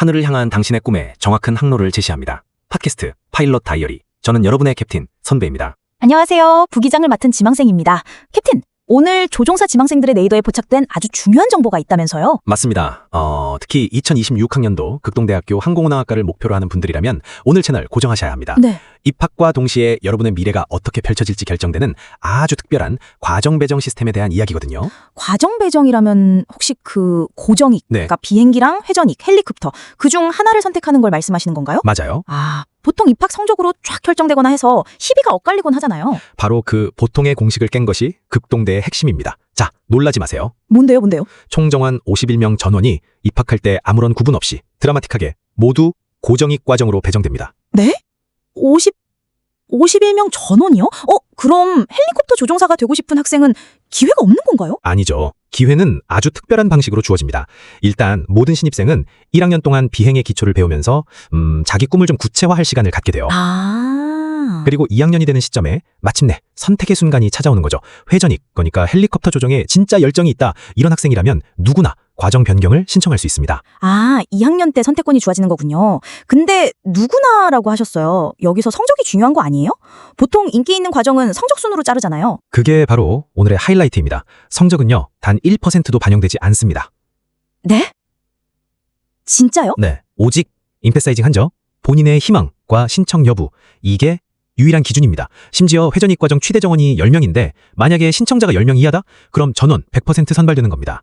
하늘을 향한 당신의 꿈에 정확한 항로를 제시합니다. 팟캐스트 파일럿 다이어리. 저는 여러분의 캡틴 선배입니다. 안녕하세요. 부기장을 맡은 지망생입니다. 캡틴, 오늘 조종사 지망생들의 레이더에 포착된 아주 중요한 정보가 있다면서요? 맞습니다. 어, 특히 2026학년도 극동대학교 항공운항학과를 목표로 하는 분들이라면 오늘 채널 고정하셔야 합니다. 네. 입학과 동시에 여러분의 미래가 어떻게 펼쳐질지 결정되는 아주 특별한 과정 배정 시스템에 대한 이야기거든요. 과정 배정이라면 혹시 그 고정익, 네. 그러니까 비행기랑 회전익, 헬리콥터 그 중 하나를 선택하는 걸 말씀하시는 건가요? 맞아요. 아, 보통 입학 성적으로 쫙 결정되거나 해서 시비가 엇갈리곤 하잖아요. 바로 그 보통의 공식을 깬 것이 극동대의 핵심입니다. 자, 놀라지 마세요. 뭔데요, 뭔데요? 총정원 51명 전원이 입학할 때 아무런 구분 없이 드라마틱하게 모두 고정익 과정으로 배정됩니다. 네? 50 51명 전원이요? 어, 그럼 헬리콥터 조종사가 되고 싶은 학생은 기회가 없는 건가요? 아니죠. 기회는 아주 특별한 방식으로 주어집니다. 일단 모든 신입생은 1학년 동안 비행의 기초를 배우면서 음, 자기 꿈을 좀 구체화할 시간을 갖게 돼요. 아. 그리고 2학년이 되는 시점에 마침내 선택의 순간이 찾아오는 거죠. 회전익, 그러니까 헬리콥터 조종에 진짜 열정이 있다. 이런 학생이라면 누구나 과정 변경을 신청할 수 있습니다. 아, 2학년 때 선택권이 주어지는 거군요. 근데 누구나라고 하셨어요. 여기서 성적이 중요한 거 아니에요? 보통 인기 있는 과정은 성적 순으로 자르잖아요. 그게 바로 오늘의 하이라이트입니다. 성적은요, 단 1%도 반영되지 않습니다. 네? 진짜요? 네. 오직 임페사이징 한죠. 본인의 희망과 신청 여부. 이게 유일한 기준입니다. 심지어 회전익 과정 취대 정원이 10명인데 만약에 신청자가 10명 이하다? 그럼 전원 100% 선발되는 겁니다.